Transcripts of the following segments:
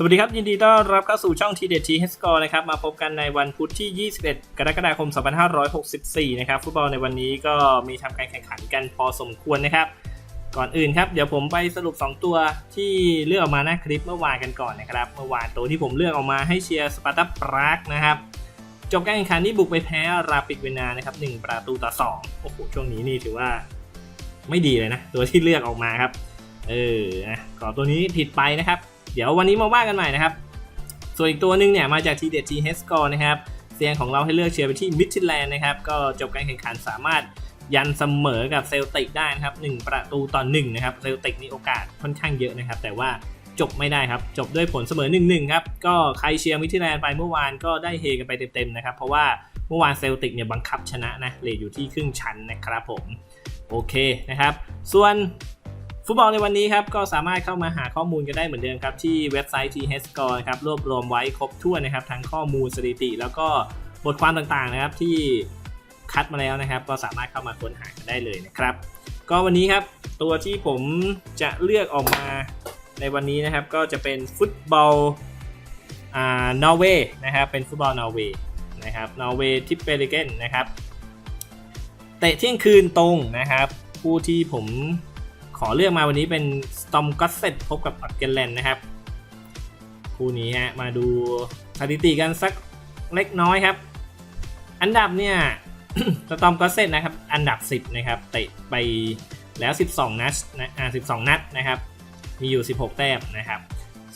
สวัสดีครับ ยินดีต้อนรับเข้าสู่ช่องทีเด็ดทีเฮสกอร์นะครับมาพบกันในวันพุธที่ 21 กรกฎาคม 2564 นะครับฟุตบอลในวันนี้ก็มีทำการแข่งขันกันพอสมควรนะครับ ก่อนอื่นครับเดี๋ยวผมไปสรุป 2 ตัวที่เลือกออกมาหน้าคลิปเมื่อวานกันก่อนนะครับเมื่อวานตัวที่ผมเลือกออกมาให้เชียร์สปาร์ตาปรากนะครับจบการแข่งขันที่บุกไปแพ้ราปิดเวนานะครับ1ประตูต่อ2โอ้โหช่วงนี้นี่ถือว่าไม่ดีเลยนะตัวที่เลือกออกมาครับเออนะขอตัวนี้ผิดไปนะครับ เดี๋ยววันนี้มาว่ากันใหม่นะครับ ส่วนอีกตัวหนึ่งเนี่ยมาจากทีเด็ดทีเฮสกอร์นะครับเสียงของเราให้เลือกเชียร์ไปที่มิด d ิแลนด์นะครับ ก็จบการแข่งขันสามารถยันเสมอกับเซลติกได้นะครับ1ประตูต่อ1นะครับเซลติกนี่โอกาสค่อนข้างเยอะนะครับ แต่ว่าจบไม่ได้ครับ จบด้วยผลเสมอ 1-1 ครับ ก็ใครเชียร์มิด d ิแลนด์ไปเมื่อวานก็ได้เฮกันไปเต็มๆนะครับ เพราะว่าเมื่อวานเซลติกเนี่ยบังคับชนะนะเลทอยู่ที่ครึ่งชั้นนะครับผม โอเคนะครับ ส่วน ฟุตบอลในวันนี้ครับก็สามารถเข้ามาหาข้อมูลกันได้เหมือนเดิมครับ ที่เว็บไซต์ t h s c o r e ครับรวบรวมไว้ครบถ้วนนะครับทั้งข้อมูลสถิติ แล้วก็บทความต่างๆนะครับที่คัดมาแล้วนะครับ ก็สามารถเข้ามาค้นหากันได้เลยนะครับ ก็วันนี้ครับตัวที่ผมจะเลือกออกมาในวันนี้นะครับ ก็จะเป็นฟุตบอลอ่านอร์เวย์นะครับเป็นฟุตบอลนอร์เวย์นะครับนอร์เวย์ทิปเปริเกนนะครับเตะเที่ยงคืนตรงนะครับ ผู้ที่ผม ขอเลือกมาวันนี้เป็นสตอมก็เซตพบกับออตเกนแลนด์นะครับ คู่นี้ฮะมาดูสถิติกันสักเล็กน้อยครับ อันดับเนี่ยสตอมก็เซตนะครับ อันดับ 10 นะครับเตะไปแล้ว 12 นัดนะอ่า12 นัดนะครับ มีอยู่ 16 แต้มนะครับ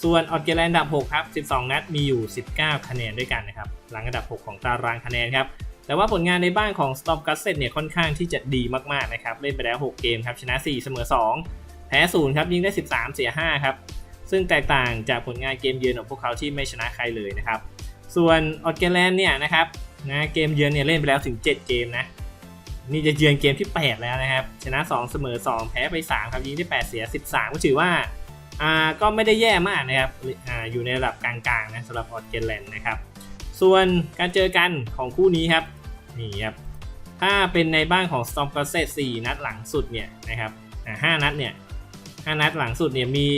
ส่วนออตเกนแลนด์อันดับ 6 ครับ 12 นัดมีอยู่ 19 คะแนนด้วยกันนะครับหลังอันดับ 6 ของตารางคะแนนครับ แต่ว่าผลงานในบ้านของ Storm g u s s e t เนี่ยค่อนข้างที่จะดีมากๆนะครับ เล่นไปแล้ว 6 เกมครับ ชนะ 4 เสมอ 2 แพ้ 0 ครับ ยิงได้ 13 เสีย 5 ครับ ซึ่งแตกต่างจากผลงานเกมเยือนของพวกเขาที่ไม่ชนะใครเลยนะครับ ส่วนออ t เกแลนด์เนี่ยนะครับนะเกมเยือนเนี่ยเล่นไปแล้วถึง 7 เกมนะ นี่จะเยือนเกมที่ 8 แล้วนะครับ ชนะ 2 เสมอ 2 แพ้ไป 3 ครับยิงได้ 8 เสีย 13 ก็ถือว่าอ่าก็ไม่ได้แย่มากนะครับอ่าอยู่ในระดับกลางๆนะสำหรับออ t เกแลนด์นะครับ ส่วนการเจอกันของคู่นี้ครับนี่ครับถ้าเป็นในบ้านของ Storm g o s s e t 4นัดหลังสุดเนี่ยนะครับห้านัดเนี่ยห้านัดหลังสุดเนี่ยมี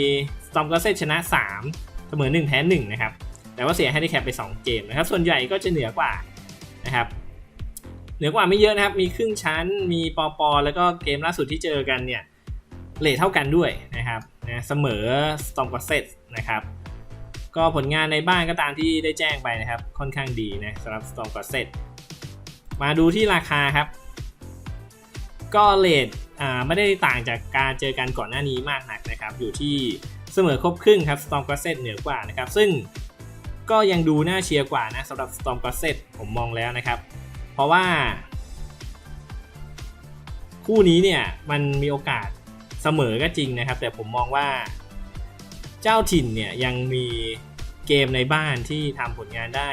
Storm g o s s e t ชนะ 3 เสมอ 1 แพ้1นะครับแต่ว่าเสียให้ได้แคปไป 2 เกมนะครับส่วนใหญ่ก็จะเหนือกว่านะครับเหนือกว่าไม่เยอะนะครับ มีครึ่งชั้น มีปอปอแล้วก็เกมล่าสุดที่เจอกันเนี่ยเลทเท่ากันด้วยนะครับนะเสมอ Storm g o s s e t นะครับ ก็ผลงานในบ้านก็ตามที่ได้แจ้งไปนะครับ ค่อนข้างดีนะสำหรับ Storm g o s s e t มาดูที่ราคาครับ ก็เลทอ่าไม่ได้ต่างจากการเจอกันก่อนหน้านี้มากนักนะครับ อยู่ที่เสมอครบครึ่งครับ Storm g o s s e t เหนือกว่านะครับ ซึ่งก็ยังดูน่าเชียร์กว่านะสำหรับ Storm g o s s e t ผมมองแล้วนะครับ เพราะว่า คู่นี้เนี่ยมันมีโอกาสเสมอก็จริงนะครับ แต่ผมมองว่า เจ้าถิ่นเนี่ยยังมีเกมในบ้านที่ทำผลงานได้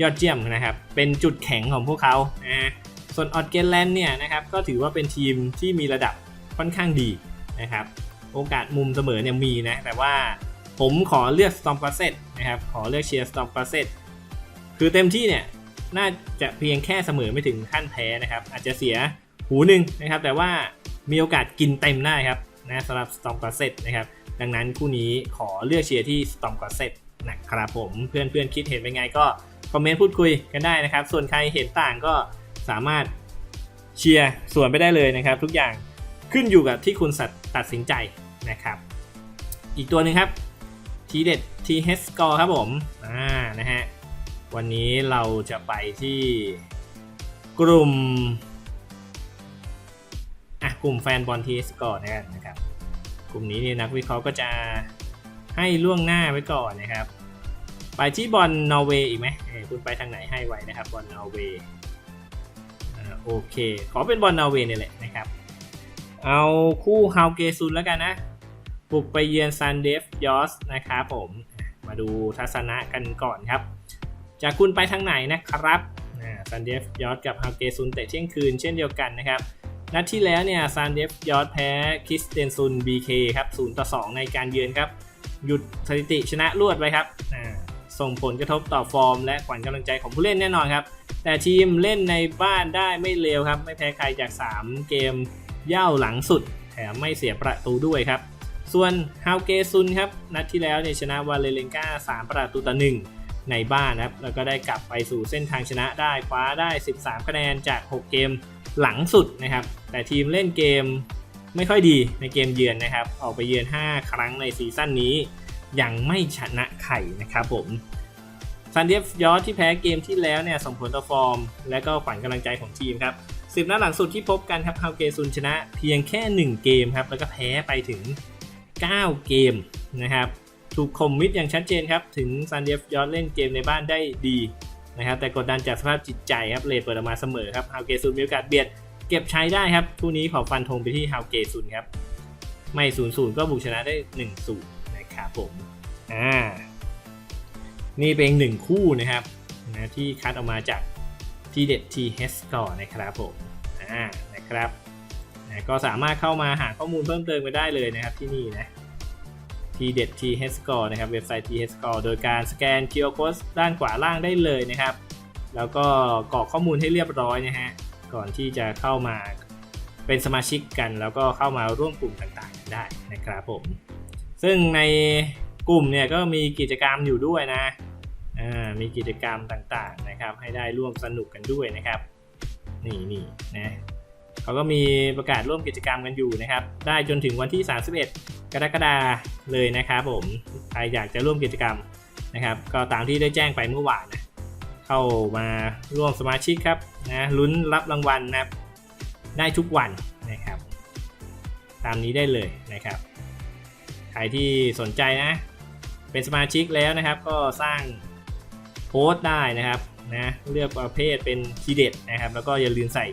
ยอดเยี่ยมนะครับ เป็นจุดแข็งของพวกเขานะฮะส่วนออ t เกนแลนด์เนี่ยนะครับก็ถือว่าเป็นทีมที่มีระดับค่อนข้างดีนะครับ โอกาสมุมเสมอเนี่ยมีนะ แต่ว่าผมขอเลือก Storm g o s s e t นะครับ ขอเลือกเชียร์ Storm g o s s e t คือเต็มที่เนี่ยน่าจะเพียงแค่เสมอไม่ถึงขั้นแพ้นะครับ อาจจะเสียหูหนึ่งนะครับ แต่ว่ามีโอกาสกินเต็มได้ครับนะสำหรับ Storm g o s s e t นะครับ ดังนั้นคู่นี้ขอเลือกเชียร์ที่ Storm g o s s e t นะครับผมเพื่อนๆคิดเห็นเป็นไงก็คอมเมนต์พูดคุยกันได้นะครับ ส่วนใครเห็นต่างก็สามารถเชียร์ส่วนไปได้เลยนะครับ ทุกอย่างขึ้นอยู่กับที่คุณตัดสินใจนะครับ อีกตัวหนึ่งครับทีเด็ดทีเฮสกอร์ครับผมอ่านะฮะวันนี้เราจะไปที่กลุ่มอะกลุ่มแฟนบอลทีเฮสกอร์นะครับ กลุ่มนี้เนี่ยนักวิเคราะห์ก็จะให้ล่วงหน้าไว้ก่อนนะครับ ไปที่บอลนอร์เวย์อีกไหมเอ้คุณไปทางไหนให้ไว้นะครับบอลนอร์เวย์โอเค ขอเป็นบอลนอร์เวย์นี่แหละนะครับ เอาคู่ฮาวเกซุนแล้วกันนะบุกไปเยือนซันเดฟยอสนะครับผม มาดูทัศนะกันก่อนครับ จากคุณไปทางไหนนะครับซันเดฟยอสกับฮาวเกซุนเตะเที่ยงคืนเช่นเดียวกันนะครับ นัดที่แล้วเนี่ยซันเดฟยอสแพ้คริสเตนซุน BK ครับ0ต่อ2 ในการเยือนครับ หยุดสถิติชนะรวดไว้ครับส่งผลกระทบต่อฟอร์ม และขวัญกำลังใจของผู้เล่นแน่นอนครับ แต่ทีมเล่นในบ้านได้ไม่เลวครับ ไม่แพ้ใครจาก 3 เกมเย่าหลังสุด แถมไม่เสียประตูด้วยครับ ส่วนฮาวเกซุนครับ นัดที่แล้วเนี่ยชนะวาเลเลนกา3 ประตูต่อ1ในบ้านครับแล้วก็ได้กลับไปสู่เส้นทางชนะได้คว้าได้ 13 คะแนนจาก 6 เกม หลังสุดนะครับ แต่ทีมเล่นเกมไม่ค่อยดีในเกมเยือนนะครับ ออกไปเยือน 5 ครั้งในซีซั่นนี้ ยังไม่ชนะใครนะครับผมซันเดฟยอสที่แพ้เกมที่แล้วเนี่ยส่งผลต่อฟอร์ม และก็ขวัญกำลังใจของทีมครับสิบนัดหลังสุดที่พบกันครับฮาวเกซุนชนะเพียงแค่ 1 เกมครับ แล้วก็แพ้ไปถึง 9 เกมนะครับ ถูกคมมิดอย่างชัดเจนครับ ถึงซันเดฟยอสเล่นเกมในบ้านได้ดี นะครับแต่กดดันจากสภาพจิตใจครับเลเปิดออกมาเสมอครับฮาวเกซุนมีโอกาสเบียดเก็บใช้ได้ครับคู่นี้ขอฟันธงไปที่ฮาวเกซุนครับไม่0ูนย์ก็บุกชนะได้1นึ่งศูนย์นะครับผมอ่านี่เป็นหนึ่งคู่นะครับนะที่คัดออกมาจากทีเด็ดทีเฮสก่อร์นะครับผมอ่านะครับนะก็สามารถเข้ามาหาข้อมูลเพิ่มเติมกันได้เลยนะครับที่นี่นะ ทีเด็ดทีเฮสกอร์นะครับเว็บไซต์ทีเฮสกอร์โดยการสแกน QR Code ด้านขวาล่างได้เลยนะครับ แล้วก็กรอกข้อมูลให้เรียบร้อยนะฮะก่อนที่จะเข้ามาเป็นสมาชิกกัน แล้วก็เข้ามาร่วมกลุ่มต่างๆ ได้นะครับผม ซึ่งในกลุ่มเนี่ยก็มีกิจกรรมอยู่ด้วยนะมีกิจกรรมต่างๆนะครับ ให้ได้ร่วมสนุกกันด้วยนะครับ นี่นี่นะ เขาก็มีประกาศร่วมกิจกรรมกันอยู่นะครับ ได้จนถึงวันที่ 31 กรกฎาเลยนะครับผมใครอยากจะร่วมกิจกรรมนะครับ ก็ตามที่ได้แจ้งไปเมื่อวานนะเข้ามาร่วมสมาชิกครับนะลุ้นรับรางวัลนะครับได้ทุกวันนะครับ ตามนี้ได้เลยนะครับ ใครที่สนใจนะ เป็นสมาชิกแล้วนะครับ ก็สร้างโพสต์ได้นะครับนะเลือกประเภทเป็นทีเด็ดนะครับ แล้วก็อย่าลืมใส่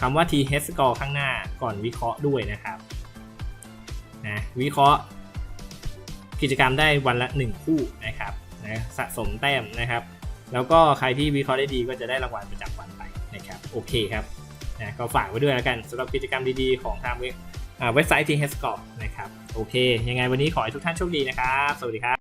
คำว่า t h score ข้างหน้าก่อนวิเคราะห์ด้วยนะครับนะวิเคราะห์ กิจกรรมได้วันละ 1 คู่นะครับนะสะสมแต้มนะครับ แล้วก็ใครที่วิเคราะห์ได้ดีก็จะได้รางวัลประจำวันไปนะครับโอเคครับนะก็ฝากไว้ด้วยแล้วกันสำหรับกิจกรรมดีๆ ของทางเว็บไซต์ t h score นะครับโอเค ยังไงวันนี้ขอให้ทุกท่านโชคดีนะครับ สวัสดีครับ